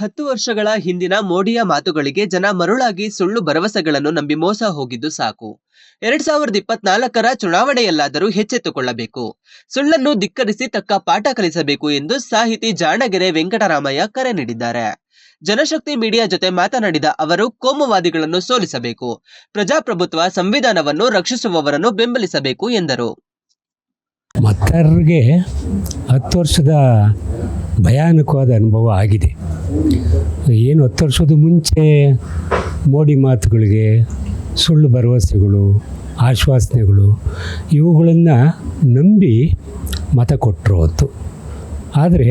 ಹತ್ತು ವರ್ಷಗಳ ಹಿಂದಿನ ಮೋಡಿಯ ಮಾತುಗಳಿಗೆ ಜನ ಮರುಳಾಗಿ ಸುಳ್ಳು ಭರವಸೆಗಳನ್ನು ನಂಬಿ ಮೋಸ ಹೋಗಿದ್ದು ಸಾಕು. ಎರಡ್ ಸಾವಿರದ ಇಪ್ಪತ್ನಾಲ್ಕರ ಚುನಾವಣೆಯಲ್ಲಾದರೂ ಎಚ್ಚೆತ್ತುಕೊಳ್ಳಬೇಕು. ಸುಳ್ಳನ್ನು ಧಿಕ್ಕರಿಸಿ ತಕ್ಕ ಪಾಠ ಕಲಿಸಬೇಕು ಎಂದು ಸಾಹಿತಿ ಜಾಣಗೆರೆ ವೆಂಕಟರಾಮಯ್ಯ ಕರೆ ನೀಡಿದ್ದಾರೆ. ಜನಶಕ್ತಿ ಮೀಡಿಯಾ ಜೊತೆ ಮಾತನಾಡಿದ ಅವರು, ಕೋಮುವಾದಿಗಳನ್ನು ಸೋಲಿಸಬೇಕು. ಪ್ರಜಾಪ್ರಭುತ್ವ ಸಂವಿಧಾನವನ್ನು ರಕ್ಷಿಸುವವರನ್ನು ಬೆಂಬಲಿಸಬೇಕು ಎಂದರು. ಮತದಾರರಿಗೆ ಹತ್ತು ವರ್ಷದ ಭಯಾನಕವಾದ ಅನುಭವ ಆಗಿದೆ. ಏನು ಹತ್ತು ವರ್ಷದ ಮುಂಚೆ ಮೋಡಿ ಮಾತುಗಳಿಗೆ, ಸುಳ್ಳು ಭರವಸೆಗಳು, ಆಶ್ವಾಸನೆಗಳು, ಇವುಗಳನ್ನು ನಂಬಿ ಮತ ಕೊಟ್ಟರು ಅವತ್ತು. ಆದರೆ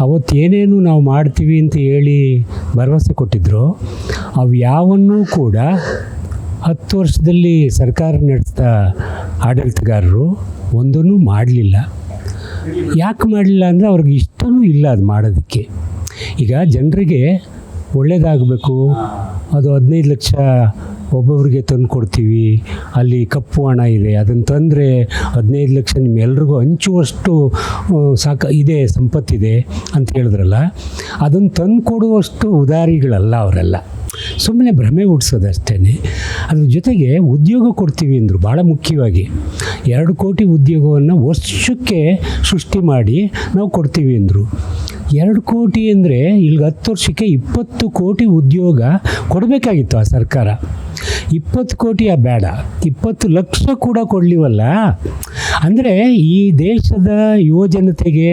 ಅವತ್ತೇನೇನು ನಾವು ಮಾಡ್ತೀವಿ ಅಂತ ಹೇಳಿ ಭರವಸೆ ಕೊಟ್ಟಿದ್ರು, ಅವು ಯಾವನ್ನೂ ಕೂಡ ಹತ್ತು ವರ್ಷದಲ್ಲಿ ಸರ್ಕಾರ ನಡೆಸ್ತಾ ಆಡಳಿತಗಾರರು ಒಂದನ್ನು ಮಾಡಲಿಲ್ಲ. ಯಾಕೆ ಮಾಡಲಿಲ್ಲ ಅಂದರೆ ಅವ್ರಿಗೆ ಇಷ್ಟವೂ ಇಲ್ಲ ಅದು ಮಾಡೋದಕ್ಕೆ. ಈಗ ಜನರಿಗೆ ಒಳ್ಳೆಯದಾಗಬೇಕು ಅದು ಹದಿನೈದು ಲಕ್ಷ ಒಬ್ಬೊಬ್ಬರಿಗೆ ತಂದು ಕೊಡ್ತೀವಿ. ಅಲ್ಲಿ ಕಪ್ಪು ಹಣ ಇದೆ. ಅದನ್ನು ತಂದರೆ ಹದಿನೈದು ಲಕ್ಷ ನಿಮ್ಮೆಲ್ರಿಗೂ ಹಂಚುವಷ್ಟು ಸಾಕ, ಇದೆ, ಸಂಪತ್ತಿದೆ ಅಂತ ಹೇಳಿದ್ರಲ್ಲ ಅದನ್ನು ತಂದು ಕೊಡುವಷ್ಟು ಉದಾರಿಗಳಲ್ಲ ಅವರೆಲ್ಲ. ಸುಮ್ಮನೆ ಭ್ರಮೆ ಹುಡ್ಸೋದಷ್ಟೇ ಅದ್ರ ಜೊತೆಗೆ ಉದ್ಯೋಗ ಕೊಡ್ತೀವಿ ಅಂದರು ಭಾಳ ಮುಖ್ಯವಾಗಿ. ಎರಡು ಕೋಟಿ ಉದ್ಯೋಗವನ್ನು ವರ್ಷಕ್ಕೆ ಸೃಷ್ಟಿ ಮಾಡಿ ನಾವು ಕೊಡ್ತೀವಿ ಅಂದರು. ಎರಡು ಕೋಟಿ ಅಂದರೆ ಇಲ್ಲಿಗೆ ಹತ್ತು ವರ್ಷಕ್ಕೆ ಇಪ್ಪತ್ತು ಕೋಟಿ ಉದ್ಯೋಗ ಕೊಡಬೇಕಾಗಿತ್ತು ಆ ಸರ್ಕಾರ. ಇಪ್ಪತ್ತು ಕೋಟಿ ಬೇಡ. ಇಪ್ಪತ್ತು ಲಕ್ಷ ಕೂಡ ಕೊಡಲಿವಲ್ಲ. ಅಂದರೆ ಈ ದೇಶದ ಯುವ ಜನತೆಗೆ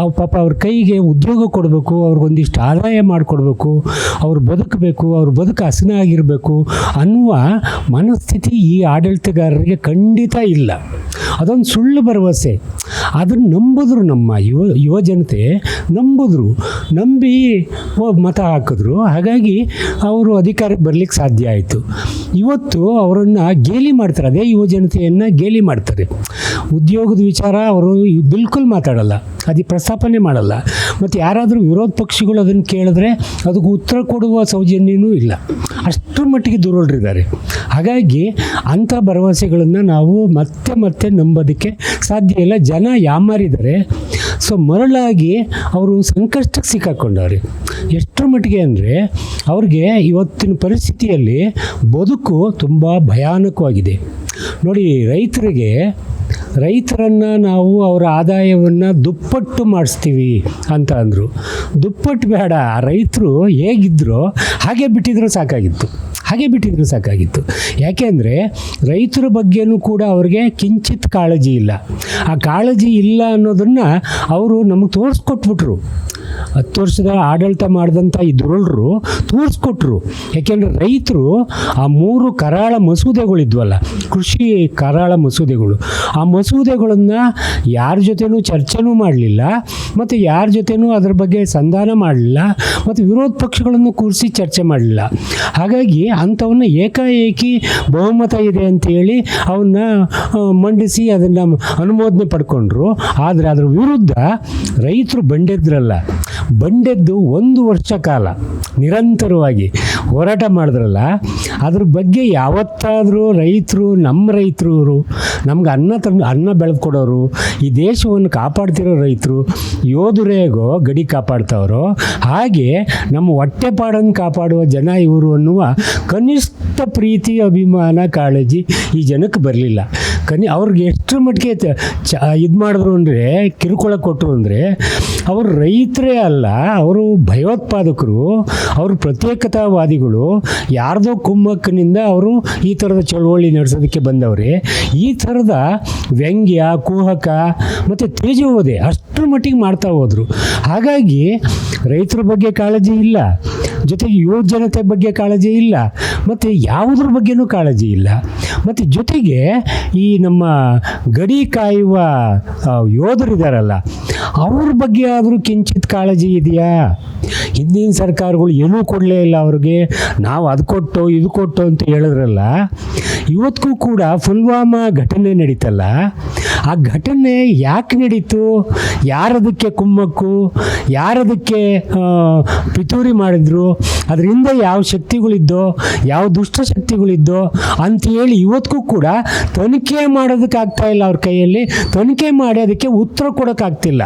ಅವ್ ಪಾಪ ಅವ್ರ ಕೈಗೆ ಉದ್ಯೋಗ ಕೊಡಬೇಕು, ಅವ್ರಿಗೊಂದಿಷ್ಟು ಆದಾಯ ಮಾಡಿಕೊಡ್ಬೇಕು, ಅವ್ರು ಬದುಕಬೇಕು, ಅವ್ರ ಬದುಕು ಹಸನಾಗಿರಬೇಕು ಅನ್ನುವ ಮನಸ್ಥಿತಿ ಈ ಆಡಳಿತಗಾರರಿಗೆ ಖಂಡಿತ ಇಲ್ಲ. ಅದೊಂದು ಸುಳ್ಳು ಭರವಸೆ. ಅದನ್ನು ನಂಬಿದ್ರು ನಮ್ಮ ಯುವ ಯುವ ಜನತೆ ನಂಬಿದ್ರು, ನಂಬಿ ಮತ ಹಾಕಿದ್ರು. ಹಾಗಾಗಿ ಅವರು ಅಧಿಕಾರಕ್ಕೆ ಬರಲಿಕ್ಕೆ ಸಾಧ್ಯ ಆಯಿತು. ಇವತ್ತು ಅವರನ್ನು ಗೇಲಿ ಮಾಡ್ತಾರೆ, ಅದೇ ಯುವ ಜನತೆಯನ್ನು ಗೇಲಿ ಮಾಡ್ತಾರೆ. ಉದ್ಯೋಗದ ವಿಚಾರ ಅವರು ಬಿಲ್ಕುಲ್ ಮಾತಾಡಲ್ಲ. ಅದು ಪ್ರಸ್ತಾಪನೆ ಮಾಡಲ್ಲ. ಮತ್ತು ಯಾರಾದರೂ ವಿರೋಧ ಪಕ್ಷಗಳು ಅದನ್ನು ಕೇಳಿದ್ರೆ ಅದಕ್ಕೆ ಉತ್ತರ ಕೊಡುವ ಸೌಜನ್ಯನೂ ಇಲ್ಲ. ಅಷ್ಟರ ಮಟ್ಟಿಗೆ ದುರ್ಬಲರಿದ್ದಾರೆ ಹಾಗಾಗಿ ಅಂಥ ಭರವಸೆಗಳನ್ನು ನಾವು ಮತ್ತೆ ಮತ್ತೆ ನಂಬೋದಕ್ಕೆ ಸಾಧ್ಯ ಇಲ್ಲ. ಜನ ಯಾಮಾರಿದ್ದಾರೆ. ಸೊ ಮರಳಾಗಿ ಅವರು ಸಂಕಷ್ಟಕ್ಕೆ ಸಿಕ್ಕಾಕೊಂಡವ್ರೆ. ಎಷ್ಟರ ಮಟ್ಟಿಗೆ ಅಂದರೆ ಅವ್ರಿಗೆ ಇವತ್ತಿನ ಪರಿಸ್ಥಿತಿಯಲ್ಲಿ ಬದುಕು ತುಂಬ ಭಯಾನಕವಾಗಿದೆ. ನೋಡಿ ರೈತರಿಗೆ ರೈತರನ್ನು ನಾವು ಅವರ ಆದಾಯವನ್ನು ದುಪ್ಪಟ್ಟು ಮಾಡಿಸ್ತೀವಿ ಅಂತ ಅಂದರು. ದುಪ್ಪಟ್ಟು ಬೇಡ, ರೈತರು ಹೇಗಿದ್ರೋ ಹಾಗೆ ಬಿಟ್ಟಿದ್ರು ಸಾಕಾಗಿತ್ತು. ಹಾಗೆ ಬಿಟ್ಟಿದ್ರು ಸಾಕಾಗಿತ್ತು. ಯಾಕೆಂದರೆ ರೈತರ ಬಗ್ಗೆನೂ ಕೂಡ ಅವ್ರಿಗೆ ಕಿಂಚಿತ್ ಕಾಳಜಿ ಇಲ್ಲ. ಆ ಕಾಳಜಿ ಇಲ್ಲ ಅನ್ನೋದನ್ನು ಅವರು ನಮಗೆ ತೋರಿಸ್ಕೊಟ್ಬಿಟ್ರು. ಹತ್ತು ವರ್ಷದ ಆಡಳಿತ ಮಾಡಿದಂಥ ಈ ದುರುಳರು ತೋರಿಸ್ಕೊಟ್ರು. ಯಾಕೆಂದರೆ ರೈತರು ಆ ಮೂರು ಕರಾಳ ಮಸೂದೆಗಳಿದ್ವಲ್ಲ, ಕೃಷಿ ಕರಾಳ ಮಸೂದೆಗಳು. ಆ ಮಸೂದೆಗಳನ್ನು ಯಾರ ಜೊತೆನೂ ಚರ್ಚೆನೂ ಮಾಡಲಿಲ್ಲ, ಮತ್ತು ಯಾರ ಜೊತೆನೂ ಅದ್ರ ಬಗ್ಗೆ ಸಂಧಾನ ಮಾಡಲಿಲ್ಲ, ಮತ್ತು ವಿರೋಧ ಪಕ್ಷಗಳನ್ನು ಕೂರಿಸಿ ಚರ್ಚೆ ಮಾಡಲಿಲ್ಲ. ಹಾಗಾಗಿ ಅಂಥವನ್ನ ಏಕಾಏಕಿ ಬಹುಮತ ಇದೆ ಅಂತೇಳಿ ಅವನ್ನ ಮಂಡಿಸಿ ಅದನ್ನು ಅನುಮೋದನೆ ಪಡ್ಕೊಂಡ್ರು. ಆದರೆ ಅದರ ವಿರುದ್ಧ ರೈತರು ಬಂಡೆದ್ರಲ್ಲ. ಬಂಡೆದ್ದು ಒಂದು ವರ್ಷ ಕಾಲ. ನಿರಂತರವಾಗಿ ಹೋರಾಟ ಮಾಡಿದ್ರಲ್ಲ, ಅದ್ರ ಬಗ್ಗೆ ಯಾವತ್ತಾದರೂ ರೈತರು ನಮ್ಮ ರೈತರು ನಮ್ಗೆ ಅನ್ನ ತಂದು, ಅನ್ನ ಬೆಳೆದ್ಕೊಡೋರು ಈ ದೇಶವನ್ನು ಕಾಪಾಡ್ತಿರೋ ರೈತರು, ಯೋಧರೇಗೋ ಗಡಿ ಕಾಪಾಡ್ತಾವ್ರೋ, ಹಾಗೆ ನಮ್ಮ ಹೊಟ್ಟೆಪಾಡನ್ನು ಕಾಪಾಡುವ ಜನ ಇವರು ಅನ್ನುವ ಕನಿಷ್ಠ ಪ್ರೀತಿ, ಅಭಿಮಾನ, ಕಾಳಜಿ ಈ ಜನಕ್ಕೆ ಬರಲಿಲ್ಲ. ಕನಿ, ಅವ್ರಿಗೆ ಎಷ್ಟರ ಮಟ್ಟಿಗೆ ಚ, ಇದು ಮಾಡಿದ್ರು ಅಂದರೆ, ಕಿರುಕುಳ ಕೊಟ್ಟರು ಅಂದರೆ, ಅವರು ರೈತರೇ ಅಲ್ಲ, ಅವರು ಭಯೋತ್ಪಾದಕರು, ಅವರು ಪ್ರತ್ಯೇಕತಾವಾದಿಗಳು, ಯಾರದೋ ಕುಮ್ಮಕ್ಕಿನಿಂದ ಅವರು ಈ ಥರದ ಚಳುವಳಿ ನಡೆಸೋದಕ್ಕೆ ಬಂದವ್ರೆ. ಈ ಥರದ ವ್ಯಂಗ್ಯ, ಕುಹಕ ಮತ್ತು ತೇಜೋವಧೆ ಅಷ್ಟರ ಮಟ್ಟಿಗೆ ಮಾಡ್ತಾ ಹೋದರು. ಹಾಗಾಗಿ ರೈತರ ಬಗ್ಗೆ ಕಾಳಜಿ ಇಲ್ಲ, ಜೊತೆಗೆ ಯುವ ಜನತೆ ಬಗ್ಗೆ ಕಾಳಜಿ ಇಲ್ಲ, ಮತ್ತು ಯಾವುದ್ರ ಬಗ್ಗೆನೂ ಕಾಳಜಿ ಇಲ್ಲ. ಮತ್ತು ಜೊತೆಗೆ ಈ ನಮ್ಮ ಗಡಿ ಕಾಯುವ ಯೋಧರಿದ್ದಾರಲ್ಲ ಅವ್ರ ಬಗ್ಗೆ ಆದರೂ ಕಿಂಚಿತ್ ಕಾಳಜಿ ಇದೆಯಾ? ಹಿಂದಿನ ಸರ್ಕಾರಗಳು ಏನೂ ಕೊಡಲೇ ಇಲ್ಲ ಅವ್ರಿಗೆ. ನಾವು ಅದು ಕೊಟ್ಟು, ಇದು ಕೊಟ್ಟು ಅಂತ ಹೇಳಿದ್ರಲ್ಲ ಇವತ್ತಿಗೂ ಕೂಡ ಪುಲ್ವಾಮಾ ಘಟನೆ ನಡೀತಲ್ಲ. ಆ ಘಟನೆ ಯಾಕೆ ನಡೀತು? ಯಾರದಕ್ಕೆ ಕುಮ್ಮಕ್ಕು? ಯಾರದಕ್ಕೆ ಪಿತೂರಿ ಮಾಡಿದ್ರು? ಅದರಿಂದ ಯಾವ ಶಕ್ತಿಗಳಿದ್ದೋ, ಯಾವ ದುಷ್ಟ ಶಕ್ತಿಗಳಿದ್ದೋ ಅಂತೇಳಿ ಇವತ್ತಿಗೂ ಕೂಡ ತನಿಖೆ ಮಾಡೋದಕ್ಕಾಗ್ತಾ ಇಲ್ಲ ಅವ್ರ ಕೈಯಲ್ಲಿ. ತನಿಖೆ ಮಾಡಿ ಅದಕ್ಕೆ ಉತ್ತರ ಕೊಡೋಕ್ಕಾಗ್ತಿಲ್ಲ.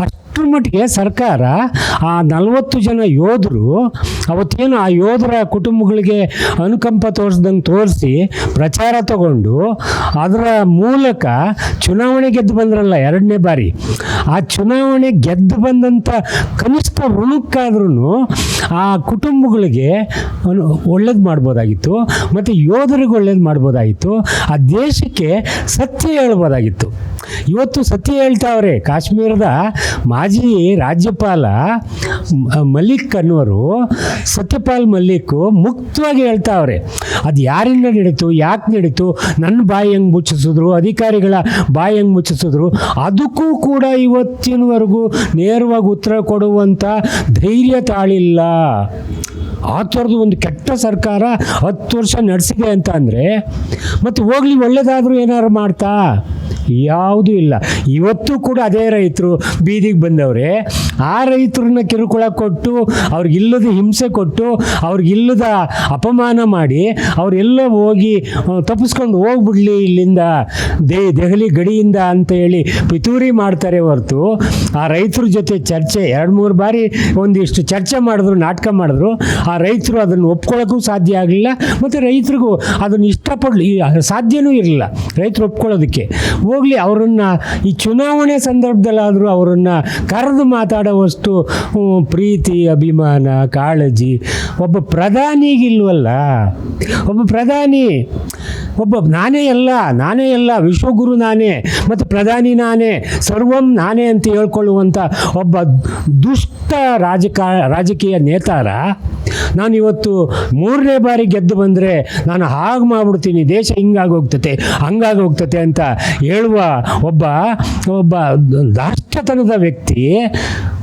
ಅಷ್ಟು ಅಷ್ಟರ ಮಟ್ಟಿಗೆ ಸರ್ಕಾರ ಆ ನಲವತ್ತು ಜನ ಯೋಧರು, ಅವತ್ತೇನು ಆ ಯೋಧರ ಕುಟುಂಬಗಳಿಗೆ ಅನುಕಂಪ ತೋರಿಸ್ದಂಗೆ ತೋರಿಸಿ ಪ್ರಚಾರ ತಗೊಂಡು ಅದರ ಮೂಲಕ ಚುನಾವಣೆ ಗೆದ್ದು ಬಂದ್ರಲ್ಲ ಎರಡನೇ ಬಾರಿ. ಆ ಚುನಾವಣೆ ಗೆದ್ದು ಬಂದಂಥ ಕನಿಷ್ಠ ಋಣಕ್ಕಾದ್ರೂ ಆ ಕುಟುಂಬಗಳಿಗೆ ಒಳ್ಳೇದು ಮಾಡ್ಬೋದಾಗಿತ್ತು, ಮತ್ತು ಯೋಧರಿಗೆ ಒಳ್ಳೇದು ಮಾಡ್ಬೋದಾಗಿತ್ತು, ಆ ದೇಶಕ್ಕೆ ಸತ್ಯ ಹೇಳ್ಬೋದಾಗಿತ್ತು. ಇವತ್ತು ಸತ್ಯ ಹೇಳ್ತಾವ್ರೆ ಕಾಶ್ಮೀರದ ಮಾಜಿ ರಾಜ್ಯಪಾಲ ಮಲ್ಲಿಕ್ ಅನ್ನುವರು, ಸತ್ಯಪಾಲ್ ಮಲ್ಲಿಕ್ ಮುಕ್ತವಾಗಿ ಹೇಳ್ತಾವ್ರೆ. ಅದು ಯಾರಿಂದ ನಡೀತು, ಯಾಕೆ ನಡೀತು ನನ್ನ ಬಾಯಿ ಹೆಂಗೆ ಮುಚ್ಚಿಸಿದ್ರು, ಅಧಿಕಾರಿಗಳ ಬಾಯಿ ಹೆಂಗೆ ಮುಚ್ಚಿಸಿದ್ರು. ಅದಕ್ಕೂ ಕೂಡ ಇವತ್ತಿನವರೆಗೂ ನೇರವಾಗಿ ಉತ್ತರ ಕೊಡುವಂಥ ಧೈರ್ಯ ತಾಳಿಲ್ಲ. ಆ ಥರದ್ದು ಒಂದು ಕೆಟ್ಟ ಸರ್ಕಾರ ಹತ್ತು ವರ್ಷ ನಡೆಸಿದೆ ಅಂತ ಅಂದರೆ, ಮತ್ತು ಹೋಗ್ಲಿ ಒಳ್ಳೆಯದಾದರೂ ಏನಾದ್ರು ಮಾಡ್ತಾ? ಯಾವುದೂ ಇಲ್ಲ. ಇವತ್ತು ಕೂಡ ಅದೇ ರೈತರು ಬೀದಿಗೆ ಬಂದವ್ರೆ. ಆ ರೈತರನ್ನ ಕಿರುಕುಳ ಕೊಟ್ಟು ಅವ್ರಿಗಿಲ್ಲದ ಹಿಂಸೆ ಕೊಟ್ಟು ಅವ್ರಿಗಿಲ್ಲದ ಅಪಮಾನ ಮಾಡಿ ಅವರೆಲ್ಲ ಹೋಗಿ ತಪ್ಪಿಸ್ಕೊಂಡು ಹೋಗ್ಬಿಡ್ಲಿ ಇಲ್ಲಿಂದ, ದೇ, ದೆಹಲಿ ಗಡಿಯಿಂದ ಅಂತ ಹೇಳಿ ಪಿತೂರಿ ಮಾಡ್ತಾರೆ ಹೊರತು. ಆ ರೈತರ ಜೊತೆ ಚರ್ಚೆ, ಎರಡು, ಮೂರು ಬಾರಿ ಒಂದಿಷ್ಟು ಚರ್ಚೆ ಮಾಡಿದ್ರು, ನಾಟಕ ಮಾಡಿದ್ರು. ಆ ರೈತರು ಅದನ್ನು ಒಪ್ಕೊಳ್ಳೋಕ್ಕೂ ಸಾಧ್ಯ ಆಗಲಿಲ್ಲ, ಮತ್ತು ರೈತರಿಗೂ ಅದನ್ನು ಇಷ್ಟಪಡಲಿ, ಸಾಧ್ಯನೂ ಇರಲಿಲ್ಲ. ರೈತರು ಒಪ್ಕೊಳ್ಳೋದಕ್ಕೆ. ಹೋಗಲಿ, ಅವರನ್ನು ಈ ಚುನಾವಣೆ ಸಂದರ್ಭದಲ್ಲಾದರೂ ಅವರನ್ನು ಕರೆದು ಮಾತಾಡೋವಷ್ಟು ಪ್ರೀತಿ, ಅಭಿಮಾನ, ಕಾಳಜಿ. ಒಬ್ಬ ಪ್ರಧಾನಿಗಿಲ್ವಲ್ಲ? ಒಬ್ಬ ಪ್ರಧಾನಿ, ಒಬ್ಬ ನಾನೇ ಎಲ್ಲ ನಾನೇ ಎಲ್ಲ, ವಿಶ್ವಗುರು ನಾನೇ, ಮತ್ತು ಪ್ರಧಾನಿ ನಾನೇ, ಸರ್ವಂ ನಾನೇ ಅಂತ ಹೇಳ್ಕೊಳ್ಳುವಂಥ ಒಬ್ಬ ದುಷ್ಟ ರಾಜಕಾ, ರಾಜಕೀಯ ನೇತಾರ? ನಾನು ಇವತ್ತು ಮೂರನೇ ಬಾರಿ ಗೆದ್ದು ಬಂದರೆ ನಾನು ಹಾಗೆ ಮಾಡ್ಬಿಡ್ತೀನಿ, ದೇಶ ಹಿಂಗಾಗಿ ಹೋಗ್ತತೆ, ಹಂಗಾಗಿ ಹೋಗ್ತತೆ ಅಂತ ಹೇಳುವ ಒಬ್ಬ ಒಬ್ಬ ದಾಷ್ಟತನದ ವ್ಯಕ್ತಿ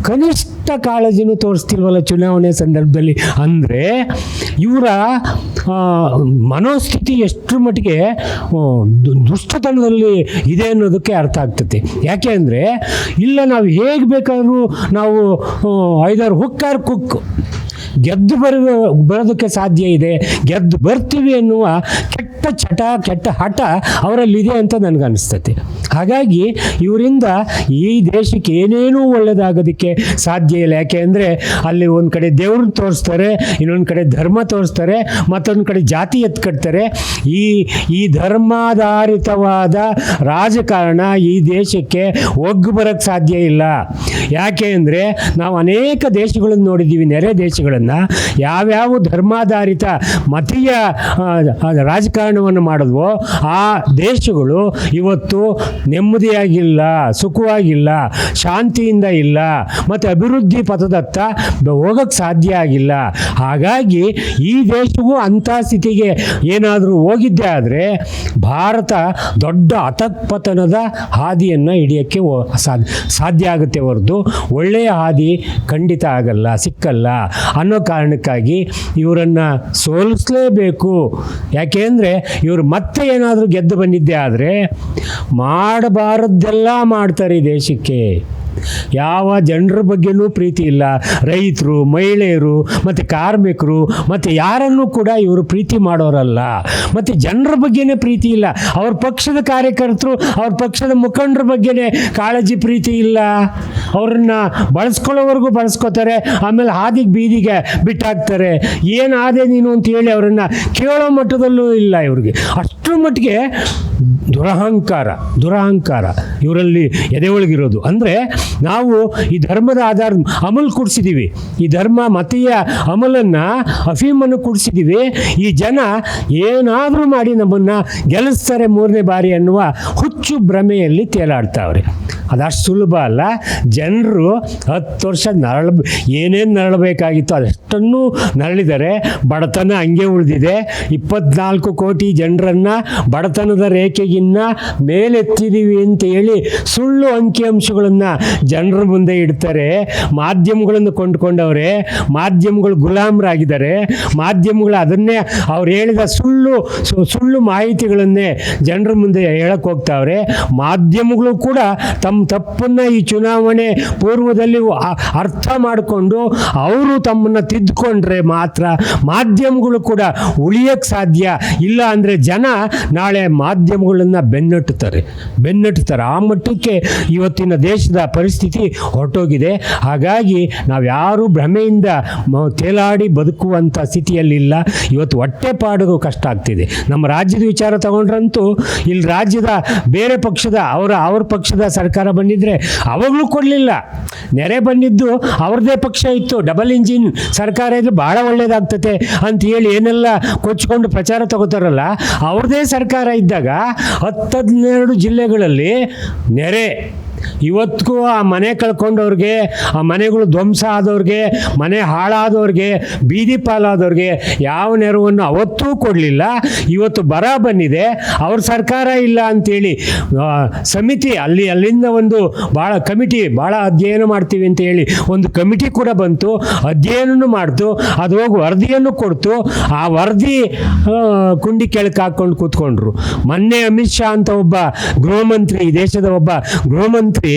ಕನಿಷ್ಠ ಕಾಳಜಿನೂ ತೋರಿಸ್ತಿಲ್ವಲ್ಲ ಚುನಾವಣೆ ಸಂದರ್ಭದಲ್ಲಿ. ಅಂದರೆ ಇವರ ಮನೋಸ್ಥಿತಿ ಎಷ್ಟರ ಮಟ್ಟಿಗೆ ದುಷ್ಟತನದಲ್ಲಿ ಇದೆ ಅನ್ನೋದಕ್ಕೆ ಅರ್ಥ ಆಗ್ತದೆ ಯಾಕೆ ಅಂದರೆ, ಇಲ್ಲ ನಾವು ಹೇಗೆ ಬೇಕಾದರೂ ನಾವು ಐದಾರು ಹುಕ್ಕಾರ್ ಕುಕ್ ಗೆದ್ದು ಬರುವ ಬರೋದಕ್ಕೆ ಸಾಧ್ಯ ಇದೆ. ಗೆದ್ದು ಬರ್ತೀವಿ ಎನ್ನುವ ಕೆಟ್ಟ ಚಟ ಕೆಟ್ಟ ಹಠ ಅವರಲ್ಲಿದೆ ಅಂತ ನನಗನ್ನಿಸ್ತತಿ ಹಾಗಾಗಿ ಇವರಿಂದ ಈ ದೇಶಕ್ಕೆ ಏನೇನೂ ಒಳ್ಳೆಯದಾಗೋದಕ್ಕೆ ಸಾಧ್ಯ ಇಲ್ಲ. ಯಾಕೆ ಅಂದರೆ ಅಲ್ಲಿ ಒಂದು ಕಡೆ ದೇವ್ರನ್ನ ತೋರಿಸ್ತಾರೆ ಇನ್ನೊಂದು ಕಡೆ ಧರ್ಮ ತೋರಿಸ್ತಾರೆ ಮತ್ತೊಂದು ಕಡೆ ಜಾತಿ ಎತ್ಕಟ್ತಾರೆ ಈ ಈ ಧರ್ಮಾಧಾರಿತವಾದ ರಾಜಕಾರಣ ಈ ದೇಶಕ್ಕೆ ಒಗ್ಗು ಬರೋಕ್ಕೆ ಸಾಧ್ಯ ಇಲ್ಲ. ಯಾಕೆ ಅಂದರೆ ನಾವು ಅನೇಕ ದೇಶಗಳನ್ನು ನೋಡಿದ್ದೀವಿ ನೆರೆ ದೇಶಗಳನ್ನು. ಯಾವ್ಯಾವ ಧರ್ಮಾಧಾರಿತ ಮತೀಯ ಆ, ಆ, ರಾಜಕಾರಣವನ್ನು ಮಾಡಿದ್ವೋ ಆ ದೇಶಗಳು ಇವತ್ತು ನೆಮ್ಮದಿಯಾಗಿಲ್ಲ ಸುಖವಾಗಿಲ್ಲ ಶಾಂತಿಯಿಂದ ಇಲ್ಲ ಮತ್ತು ಅಭಿವೃದ್ಧಿ ಪಥದತ್ತ ಹೋಗಕ್ಕೆ ಸಾಧ್ಯ ಆಗಿಲ್ಲ. ಹಾಗಾಗಿ ಈ ದೇಶವು ಅಂಥ ಸ್ಥಿತಿಗೆ ಏನಾದರೂ ಹೋಗಿದ್ದೆ ಆದರೆ ಭಾರತ ದೊಡ್ಡ ಅತಕ್ಪತನದ ಹಾದಿಯನ್ನು ಹಿಡಿಯೋಕ್ಕೆ ಸಾಧ್ಯ ಸಾಧ್ಯ ಆಗುತ್ತೆ ಹೊರತು. ಒಳ್ಳೆಯ ಹಾದಿ ಖಂಡಿತ ಆಗಲ್ಲ ಸಿಕ್ಕಲ್ಲ ಅನ್ನೋ ಕಾರಣಕ್ಕಾಗಿ ಇವರನ್ನು ಸೋಲಿಸಲೇಬೇಕು. ಯಾಕೆಂದರೆ ಇವರು ಮತ್ತೆ ಏನಾದರೂ ಗೆದ್ದು ಬಂದಿದ್ದೆ ಆದರೆ ಮಾಡಬಾರದ್ದೆಲ್ಲ ಮಾಡ್ತಾರೆ ಈ ದೇಶಕ್ಕೆ. ಯಾವ ಜನರ ಬಗ್ಗೆನೂ ಪ್ರೀತಿ ಇಲ್ಲ. ರೈತರು, ಮಹಿಳೆಯರು, ಮತ್ತು ಕಾರ್ಮಿಕರು, ಮತ್ತು ಯಾರನ್ನೂ ಕೂಡ ಇವರು ಪ್ರೀತಿ ಮಾಡೋರಲ್ಲ. ಮತ್ತು ಜನರ ಬಗ್ಗೆನೇ ಪ್ರೀತಿ ಇಲ್ಲ. ಅವ್ರ ಪಕ್ಷದ ಕಾರ್ಯಕರ್ತರು, ಅವ್ರ ಪಕ್ಷದ ಮುಖಂಡರ ಬಗ್ಗೆನೇ ಕಾಳಜಿ ಪ್ರೀತಿ ಇಲ್ಲ. ಅವ್ರನ್ನ ಬಳಸ್ಕೊಳ್ಳೋವರೆಗೂ ಬಳಸ್ಕೋತಾರೆ, ಆಮೇಲೆ ಹಾದಿಗೆ ಬೀದಿಗೆ ಬಿಟ್ಟಾಕ್ತಾರೆ. ಏನಾದೆ ನೀನು ಅಂತ ಹೇಳಿ ಅವರನ್ನು ಕೇಳೋ ಮಟ್ಟದಲ್ಲೂ ಇಲ್ಲ ಇವ್ರಿಗೆ. ಅಷ್ಟರ ಮಟ್ಟಿಗೆ ದುರಹಂಕಾರ ದುರಹಂಕಾರ. ಇವರಲ್ಲಿ ಎದೆ ಒಳಗಿರೋದು. ಅಂದರೆ ನಾವು ಈ ಧರ್ಮದ ಆಧಾರ ಅಮಲ್ ಕೊಡಿಸಿದ್ದೀವಿ ಈ ಧರ್ಮ ಮತೀಯ ಅಮಲನ್ನು, ಅಫೀಮನ್ನು ಕೊಡಿಸಿದ್ದೀವಿ ಈ ಜನ ಏನಾದರೂ ಮಾಡಿ ನಮ್ಮನ್ನು ಗೆಲ್ಲಿಸ್ತಾರೆ ಮೂರನೇ ಬಾರಿ ಅನ್ನುವ ಹುಚ್ಚು ಭ್ರಮೆಯಲ್ಲಿ ತೇಲಾಡ್ತಾವ್ರೆ. ಅದಷ್ಟು ಸುಲಭ ಅಲ್ಲ. ಜನರು ಹತ್ತು ವರ್ಷ ನರಳ, ಏನೇನು ನರಳಬೇಕಾಗಿತ್ತು ಅದಷ್ಟನ್ನು ನರಳಿದರೆ ಬಡತನ ಹಂಗೆ ಉಳಿದಿದೆ. ಇಪ್ಪತ್ನಾಲ್ಕು ಕೋಟಿ ಜನರನ್ನು ಬಡತನದ ರೇಖೆಗಿನ್ನ ಮೇಲೆತ್ತಿದ್ದೀವಿ ಅಂತ ಹೇಳಿ ಸುಳ್ಳು ಅಂಕಿಅಂಶಗಳನ್ನು ಜನರ ಮುಂದೆ ಇಡ್ತಾರೆ. ಮಾಧ್ಯಮಗಳನ್ನು ಕೊಂಡ್ಕೊಂಡವ್ರೆ, ಮಾಧ್ಯಮಗಳು ಗುಲಾಮರಾಗಿದ್ದಾರೆ. ಮಾಧ್ಯಮಗಳು ಅದನ್ನೇ ಅವ್ರು ಹೇಳಿದ ಸುಳ್ಳು ಸುಳ್ಳು ಮಾಹಿತಿಗಳನ್ನೇ ಜನರ ಮುಂದೆ ಹೇಳಕ್ಕೆ ಹೋಗ್ತಾವ್ರೆ. ಮಾಧ್ಯಮಗಳು ಕೂಡ ತಮ್ಮ ತಪ್ಪನ್ನು ಈ ಚುನಾವಣೆ ಪೂರ್ವದಲ್ಲಿ ಅರ್ಥ ಮಾಡಿಕೊಂಡು ಅವರು ತಮ್ಮನ್ನು ತಿದ್ದುಕೊಂಡ್ರೆ ಮಾತ್ರ ಮಾಧ್ಯಮಗಳು ಕೂಡ ಉಳಿಯೋಕ್ಕೆ ಸಾಧ್ಯ. ಇಲ್ಲ ಅಂದರೆ ಜನ ನಾಳೆ ಮಾಧ್ಯಮಗಳನ್ನ ಜನಗಳನ್ನು ಬೆನ್ನಟ್ಟುತ್ತಾರೆ. ಬೆನ್ನಟ್ಟುತ್ತಾರೆ. ಆ ಮಟ್ಟಕ್ಕೆ ಇವತ್ತಿನ ದೇಶದ ಪರಿಸ್ಥಿತಿ ಹೊರಟೋಗಿದೆ. ಹಾಗಾಗಿ ನಾವು ಯಾರೂ ಭ್ರಮೆಯಿಂದ ತೇಲಾಡಿ ಬದುಕುವಂಥ ಸ್ಥಿತಿಯಲ್ಲಿಲ್ಲ. ಇವತ್ತು ಹೊಟ್ಟೆಪಾಡಿಗೂ ಕಷ್ಟ ಆಗ್ತಿದೆ. ನಮ್ಮ ರಾಜ್ಯದ ವಿಚಾರ ತಗೊಂಡ್ರಂತೂ ಇಲ್ಲಿ ರಾಜ್ಯದ ಬೇರೆ ಪಕ್ಷದ ಅವರ, ಅವ್ರ ಪಕ್ಷದ ಸರ್ಕಾರ ಬಂದಿದ್ದರೆ ಅವಾಗಲೂ ಕೊಡಲಿಲ್ಲ. ನೆರೆ ಬಂದಿದ್ದು ಅವ್ರದ್ದೇ ಪಕ್ಷ ಇತ್ತು. ಡಬಲ್ ಇಂಜಿನ್ ಸರ್ಕಾರ ಇದ್ರೆ ಭಾಳ ಒಳ್ಳೇದಾಗ್ತತೆ ಅಂತ ಹೇಳಿ ಏನೆಲ್ಲ ಕೊಚ್ಕೊಂಡು ಪ್ರಚಾರ ತಗೋತಾರಲ್ಲ ಅವ್ರದ್ದೇ ಸರ್ಕಾರ ಇದ್ದಾಗ ಹತ್ತು ಹದಿನೆರಡು ಜಿಲ್ಲೆಗಳಲ್ಲಿ ನೆರೆ ಇವತ್ತಿಗೂ ಆ ಮನೆ ಕಳ್ಕೊಂಡವ್ರಿಗೆ, ಆ ಮನೆಗಳು ಧ್ವಂಸ ಆದವ್ರಿಗೆ, ಮನೆ ಹಾಳಾದವ್ರಿಗೆ, ಬೀದಿ ಪಾಲಾದವ್ರಿಗೆ ಯಾವ ನೆರವನ್ನು ಅವತ್ತೂ ಕೊಡಲಿಲ್ಲ. ಇವತ್ತು ಬರ ಬಂದಿದೆ. ಅವ್ರ ಸರ್ಕಾರ ಇಲ್ಲ ಅಂತೇಳಿ ಸಮಿತಿ ಅಲ್ಲಿ, ಅಲ್ಲಿಂದ ಒಂದು ಭಾಳ ಕಮಿಟಿ ಭಾಳ ಅಧ್ಯಯನ ಮಾಡ್ತೀವಿ ಅಂತ ಹೇಳಿ ಒಂದು ಕಮಿಟಿ ಕೂಡ ಬಂತು. ಅಧ್ಯಯನನೂ ಮಾಡ್ತು. ಅದು ಹೋಗಿ ವರದಿಯನ್ನು ಕೊಡ್ತು. ಆ ವರದಿ ಕುಂಡಿ ಕೆಳಕ್ಕೆ ಹಾಕ್ಕೊಂಡು ಕೂತ್ಕೊಂಡ್ರು. ಮೊನ್ನೆ ಅಮಿತ್ ಶಾ ಅಂತ ಒಬ್ಬ ಗೃಹಮಂತ್ರಿ ದೇಶದ ಒಬ್ಬ ಗೃಹ ಮಂತ್ರಿ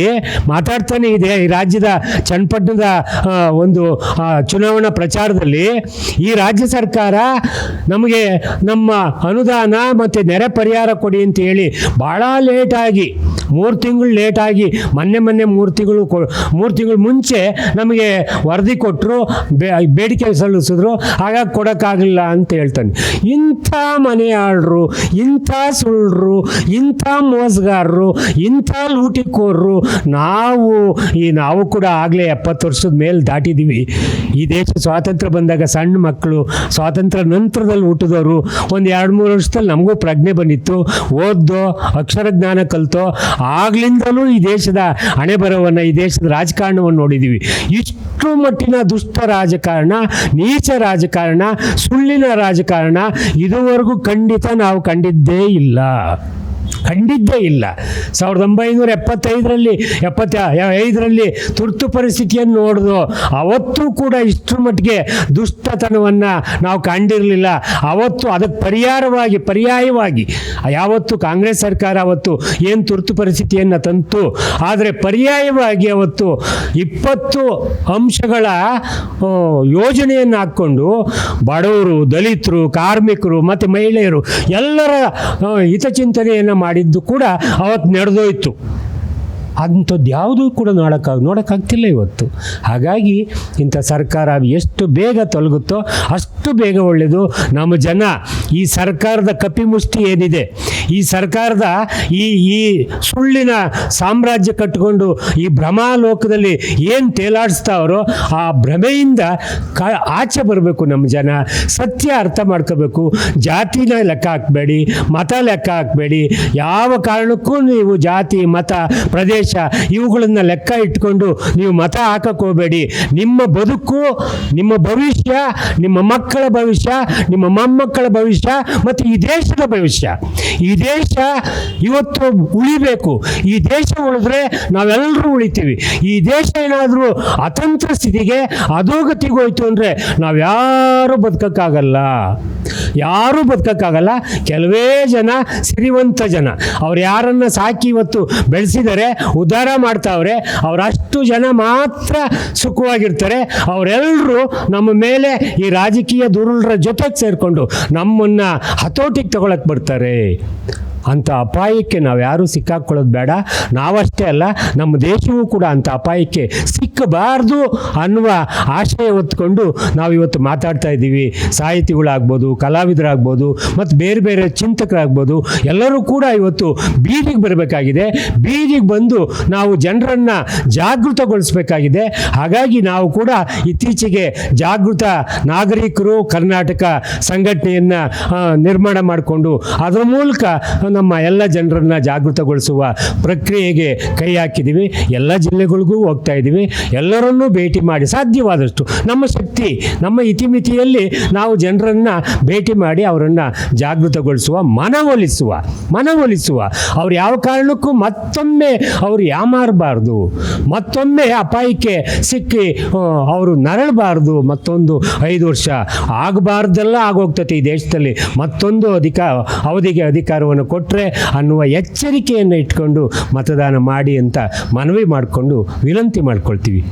ಮಾತಾಡ್ತಾನೆ ಇದೆ ಈ ರಾಜ್ಯದ ಚನ್ನಪಟ್ಟಣದ ಒಂದು ಚುನಾವಣಾ ಪ್ರಚಾರದಲ್ಲಿ. ಈ ರಾಜ್ಯ ಸರ್ಕಾರ ನಮಗೆ ನಮ್ಮ ಅನುದಾನ ಮತ್ತು ನೆರೆ ಪರಿಹಾರ ಕೊಡಿ ಅಂತ ಹೇಳಿ ಭಾಳ ಲೇಟಾಗಿ ಮೂರು ತಿಂಗಳು ಲೇಟಾಗಿ ಮೊನ್ನೆ ಮೊನ್ನೆ ಮೂರು ತಿಂಗಳು ಮೂರು ತಿಂಗಳು ಮುಂಚೆ ನಮಗೆ ವರದಿ ಕೊಟ್ಟರು ಬೇಡಿಕೆ ಸಲ್ಲಿಸಿದ್ರು ಹಾಗಾಗಿ ಕೊಡೋಕ್ಕಾಗಲಿಲ್ಲ ಅಂತ ಹೇಳ್ತಾನೆ. ಇಂಥ ಮನೆಯಾಳರು, ಇಂಥ ಸುಳ್ಳರು ಇಂಥ ಮೋಸಗಾರರು, ಇಂಥ ಲೂಟಿಕೋರರು ನಾವು ಈ ನಾವು ಕೂಡ ಆಗಲೇ ಎಪ್ಪತ್ತು ವರ್ಷದ ಮೇಲೆ ದಾಟಿದ್ದೀವಿ ಈ ದೇಶ ಸ್ವಾತಂತ್ರ್ಯ ಬಂದಾಗ ಸಣ್ಣ ಮಕ್ಕಳು, ಸ್ವಾತಂತ್ರ್ಯ ನಂತರದಲ್ಲಿ ಹುಟ್ಟಿದವರು ಒಂದು ಎರಡು ಮೂರು ವರ್ಷದಲ್ಲಿ ನಮಗೂ ಪ್ರಜ್ಞೆ ಬಂದಿತ್ತು. ಓದ್ದೋ, ಅಕ್ಷರ ಜ್ಞಾನ ಕಲಿತೋ, ಆಗ್ಲಿಂದಲೂ ಈ ದೇಶದ ಹಣೆ ಬರವನ್ನು ಈ ದೇಶದ ರಾಜಕಾರಣವನ್ನು ನೋಡಿದ್ದೀವಿ ಇಷ್ಟು ಮಟ್ಟಿನ ದುಷ್ಟ ರಾಜಕಾರಣ, ನೀಚ ರಾಜಕಾರಣ, ಸುಳ್ಳಿನ ರಾಜಕಾರಣ ಇದುವರೆಗೂ ಖಂಡಿತ ನಾವು ಕಂಡಿದ್ದೇ ಇಲ್ಲ. ಕಂಡಿದ್ದೇ ಇಲ್ಲ. ಸಾವಿರದ ಒಂಬೈನೂರ ಎಪ್ಪತ್ತೈದರಲ್ಲಿ, ಎಪ್ಪತ್ತ, ಐದರಲ್ಲಿ ತುರ್ತು ಪರಿಸ್ಥಿತಿಯನ್ನು ನೋಡಿದು, ಅವತ್ತೂ ಕೂಡ ಇಷ್ಟರ ಮಟ್ಟಿಗೆ ದುಷ್ಟತನವನ್ನು ನಾವು ಕಂಡಿರಲಿಲ್ಲ ಅವತ್ತು ಅದಕ್ಕೆ ಪರಿಹಾರವಾಗಿ, ಪರ್ಯಾಯವಾಗಿ, ಯಾವತ್ತು ಕಾಂಗ್ರೆಸ್ ಸರ್ಕಾರ ಅವತ್ತು ಏನು ತುರ್ತು ಪರಿಸ್ಥಿತಿಯನ್ನು ತಂತು, ಆದರೆ ಪರ್ಯಾಯವಾಗಿ ಅವತ್ತು ಇಪ್ಪತ್ತು ಅಂಶಗಳ ಯೋಜನೆಯನ್ನು ಹಾಕ್ಕೊಂಡು ಬಡವರು, ದಲಿತರು, ಕಾರ್ಮಿಕರು ಮತ್ತು ಮಹಿಳೆಯರು ಎಲ್ಲರ ಹಿತಚಿಂತನೆಯನ್ನು ಮಾಡಿದ್ದು ಕೂಡ ಅವತ್ತು ನಡೆದೋಯ್ತು. ಅಂಥದ್ದು ಯಾವುದೂ ಕೂಡ ನೋಡೋಕ್ಕಾಗ ನೋಡೋಕ್ಕಾಗ್ತಿಲ್ಲ ಇವತ್ತು. ಹಾಗಾಗಿ ಇಂಥ ಸರ್ಕಾರ ಎಷ್ಟು ಬೇಗ ತೊಲಗುತ್ತೋ ಅಷ್ಟು ಬೇಗ ಒಳ್ಳೆಯದು. ನಮ್ಮ ಜನ ಈ ಸರ್ಕಾರದ ಕಪಿಮುಷ್ಟಿ ಏನಿದೆ ಈ ಸರ್ಕಾರದ ಈ ಈ ಸುಳ್ಳಿನ ಸಾಮ್ರಾಜ್ಯ ಕಟ್ಟಿಕೊಂಡು ಈ ಭ್ರಮಾಲೋಕದಲ್ಲಿ ಏನು ತೇಲಾಡಿಸ್ತಾವರೋ ಆ ಭ್ರಮೆಯಿಂದ ಕ, ಆಚೆ ಬರಬೇಕು ನಮ್ಮ ಜನ. ಸತ್ಯ ಅರ್ಥ ಮಾಡ್ಕೋಬೇಕು. ಜಾತಿನ ಲೆಕ್ಕ ಹಾಕಬೇಡಿ, ಮತ ಲೆಕ್ಕ ಹಾಕಬೇಡಿ. ಯಾವ ಕಾರಣಕ್ಕೂ ನೀವು ಜಾತಿ, ಮತ, ಪ್ರದೇಶ ಇವುಗಳನ್ನು ಲೆಕ್ಕ ಇಟ್ಕೊಂಡು ನೀವು ಮತ ಹಾಕಕ್ಕೆ ಹೋಗಬೇಡಿ. ನಿಮ್ಮ ಬದುಕು, ನಿಮ್ಮ ಭವಿಷ್ಯ, ನಿಮ್ಮ ಮಕ್ಕಳ ಭವಿಷ್ಯ, ನಿಮ್ಮ ಮೊಮ್ಮಕ್ಕಳ ಭವಿಷ್ಯ, ಮತ್ತು ಈ ದೇಶದ ಭವಿಷ್ಯ. ಈ ದೇಶ ಇವತ್ತು ಉಳಿಬೇಕು. ಈ ದೇಶ ಉಳಿದ್ರೆ ನಾವೆಲ್ಲರೂ ಉಳಿತೀವಿ. ಈ ದೇಶ ಏನಾದರೂ ಅತಂತ್ರ ಸ್ಥಿತಿಗೆ ಅಧೋಗತಿಗೆ ಅಂದರೆ ನಾವು ನಾವ್ಯಾರೂ ಬದುಕಕ್ಕಾಗಲ್ಲ. ಯಾರೂ ಬದುಕೋಕ್ಕಾಗಲ್ಲ. ಕೆಲವೇ ಜನ ಸಿರಿವಂತ ಜನ. ಅವ್ರು ಯಾರನ್ನ ಸಾಕಿ ಇವತ್ತು ಬೆಳೆಸಿದರೆ, ಉದ್ಧಾರ ಮಾಡ್ತಾವ್ರೆ ಅವರಷ್ಟು ಜನ ಮಾತ್ರ ಸುಖವಾಗಿರ್ತಾರೆ. ಅವರೆಲ್ಲರೂ ನಮ್ಮ ಮೇಲೆ ಈ ರಾಜಕೀಯ ದುರುಳರ ಜೊತೆಗೆ ಸೇರಿಕೊಂಡು ನಮ್ಮನ್ನು ಹತೋಟಿಗೆ ತಗೊಳಕ್ಕೆ ಬರ್ತಾರೆ. ಅಂಥ ಅಪಾಯಕ್ಕೆ ನಾವು ಯಾರೂ ಸಿಕ್ಕಾಕೊಳ್ಳೋದು ಬೇಡ. ನಾವಷ್ಟೇ ಅಲ್ಲ, ನಮ್ಮ ದೇಶವೂ ಕೂಡ ಅಂತ ಅಪಾಯಕ್ಕೆ ಸಿಕ್ಕಬಾರ್ದು ಅನ್ನುವ ಆಶಯ ಹೊತ್ಕೊಂಡು ನಾವು ಇವತ್ತು ಮಾತಾಡ್ತಾ ಇದ್ದೀವಿ. ಸಾಹಿತಿಗಳಾಗ್ಬೋದು, ಕಲಾವಿದರಾಗ್ಬೋದು, ಮತ್ತು ಬೇರೆ ಬೇರೆ ಚಿಂತಕರಾಗ್ಬೋದು, ಎಲ್ಲರೂ ಕೂಡ ಇವತ್ತು ಬೀದಿಗೆ ಬರಬೇಕಾಗಿದೆ. ಬೀದಿಗೆ ಬಂದು ನಾವು ಜನರನ್ನು ಜಾಗೃತಗೊಳಿಸಬೇಕಾಗಿದೆ. ಹಾಗಾಗಿ ನಾವು ಕೂಡ ಇತ್ತೀಚೆಗೆ ಜಾಗೃತ ನಾಗರಿಕರು ಕರ್ನಾಟಕ ಸಂಘಟನೆಯನ್ನು ನಿರ್ಮಾಣ ಮಾಡಿಕೊಂಡು ಅದರ ಮೂಲಕ ನಮ್ಮ ಎಲ್ಲ ಜನರನ್ನ ಜಾಗೃತಗೊಳಿಸುವ ಪ್ರಕ್ರಿಯೆಗೆ ಕೈ ಹಾಕಿದ್ದೀವಿ. ಎಲ್ಲ ಜಿಲ್ಲೆಗಳಿಗೂ ಹೋಗ್ತಾ ಇದ್ದೀವಿ. ಎಲ್ಲರನ್ನೂ ಭೇಟಿ ಮಾಡಿ ಸಾಧ್ಯವಾದಷ್ಟು ನಮ್ಮ ಶಕ್ತಿ, ನಮ್ಮ ಇತಿಮಿತಿಯಲ್ಲಿ ನಾವು ಜನರನ್ನು ಭೇಟಿ ಮಾಡಿ ಅವರನ್ನು ಜಾಗೃತಗೊಳಿಸುವ, ಮನವೊಲಿಸುವ ಮನವೊಲಿಸುವ. ಅವ್ರು ಯಾವ ಕಾರಣಕ್ಕೂ ಮತ್ತೊಮ್ಮೆ ಅವರು ಯಾಮಾರಬಾರ್ದು. ಮತ್ತೊಮ್ಮೆ ಅಪಾಯಕ್ಕೆ ಸಿಕ್ಕಿ ಅವರು ನರಳಬಾರ್ದು. ಮತ್ತೊಂದು ಐದು ವರ್ಷ ಆಗಬಾರ್ದೆಲ್ಲ ಆಗೋಗ್ತದೆ ಈ ದೇಶದಲ್ಲಿ. ಮತ್ತೊಂದು ಅಧಿಕ, ಅವಧಿಗೆ ಅಧಿಕಾರವನ್ನು ಕೊಟ್ಟರೆ ಅನ್ನುವ ಎಚ್ಚರಿಕೆಯನ್ನು ಇಟ್ಕೊಂಡು ಮತದಾನ ಮಾಡಿ ಅಂತ ಮನವಿ ಮಾಡಿಕೊಂಡು ವಿನಂತಿ ಮಾಡ್ಕೊಳ್ತೀವಿ.